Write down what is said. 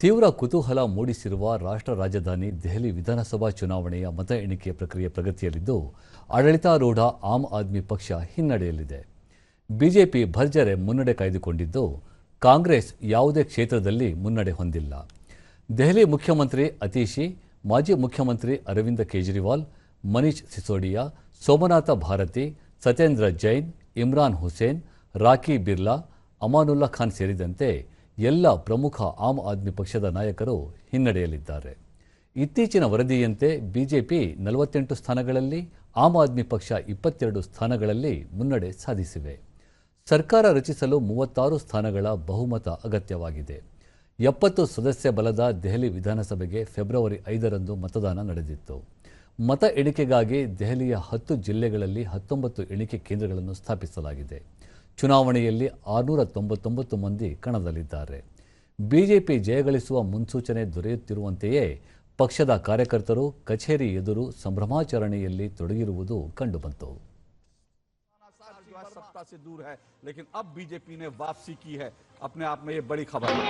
ತೀವ್ರ ಕುತೂಹಲ ಮೂಡಿಸಿರುವ ರಾಷ್ಟ್ರ ರಾಜಧಾನಿ ದೆಹಲಿ ವಿಧಾನಸಭಾ ಚುನಾವಣೆಯ ಮತ ಎಣಿಕೆ ಪ್ರಕ್ರಿಯೆ ಪ್ರಗತಿಯಲ್ಲಿದ್ದು, ಆಡಳಿತಾರೂಢ ಆಮ್ ಆದ್ಮಿ ಪಕ್ಷ ಹಿನ್ನಡೆಯಲ್ಲಿದೆ. ಬಿಜೆಪಿ ಭರ್ಜರೆ ಮುನ್ನಡೆ ಕಾಯ್ದುಕೊಂಡಿದ್ದು, ಕಾಂಗ್ರೆಸ್ ಯಾವುದೇ ಕ್ಷೇತ್ರದಲ್ಲಿ ಮುನ್ನಡೆ ಹೊಂದಿಲ್ಲ. ದೆಹಲಿ ಮುಖ್ಯಮಂತ್ರಿ ಅತೀಶಿ, ಮಾಜಿ ಮುಖ್ಯಮಂತ್ರಿ ಅರವಿಂದ ಕೇಜ್ರಿವಾಲ್, ಮನೀಶ್ ಸಿಸೋಡಿಯಾ, ಸೋಮನಾಥ ಭಾರತಿ ಸತೇಂದ್ರ ಜೈನ್, ಇಮ್ರಾನ್ ಹುಸೇನ್, ರಾಖಿ ಬಿರ್ಲಾ, ಅಮಾನುಲ್ಲಾ ಖಾನ್ ಸೇರಿದಂತೆ ಎಲ್ಲ ಪ್ರಮುಖ ಆಮ್ ಆದ್ಮಿ ಪಕ್ಷದ ನಾಯಕರು ಹಿನ್ನಡೆಯಲಿದ್ದಾರೆ ಇತ್ತೀಚಿನ ವರದಿಯಂತೆ ಬಿಜೆಪಿ ನಲವತ್ತೆಂಟು ಸ್ಥಾನಗಳಲ್ಲಿ, ಆಮ್ ಆದ್ಮಿ ಪಕ್ಷ ಇಪ್ಪತ್ತೆರಡು ಸ್ಥಾನಗಳಲ್ಲಿ ಮುನ್ನಡೆ ಸಾಧಿಸಿವೆ. ಸರ್ಕಾರ ರಚಿಸಲು ಮೂವತ್ತಾರು ಸ್ಥಾನಗಳ ಬಹುಮತ ಅಗತ್ಯವಾಗಿದೆ. ಎಪ್ಪತ್ತು ಸದಸ್ಯ ಬಲದ ದೆಹಲಿ ವಿಧಾನಸಭೆಗೆ ಫೆಬ್ರವರಿ ಐದರಂದು ಮತದಾನ ನಡೆದಿತ್ತು. ಮತ ಎಣಿಕೆಗಾಗಿ ದೆಹಲಿಯ ಹತ್ತು ಜಿಲ್ಲೆಗಳಲ್ಲಿ ಹತ್ತೊಂಬತ್ತು ಎಣಿಕೆ ಕೇಂದ್ರಗಳನ್ನು ಸ್ಥಾಪಿಸಲಾಗಿದೆ. ಚುನಾವಣೆಯಲ್ಲಿ ಆರುನೂರ ತೊಂಬತ್ತೊಂಬತ್ತು ಮಂದಿ ಕಣದಲ್ಲಿದ್ದಾರೆ ಬಿಜೆಪಿ ಜಯಗಳಿಸುವ ಮುನ್ಸೂಚನೆ ದೊರೆಯುತ್ತಿರುವಂತೆಯೇ ಪಕ್ಷದ ಕಾರ್ಯಕರ್ತರು ಕಚೇರಿ ಎದುರು ಸಂಭ್ರಮಾಚರಣೆಯಲ್ಲಿ ತೊಡಗಿರುವುದು ಕಂಡುಬಂತು साथ जो है सत्ता से दूर है लेकिन अब बीजेपी ने वापसी की है अपने आप में ये बड़ी खबर है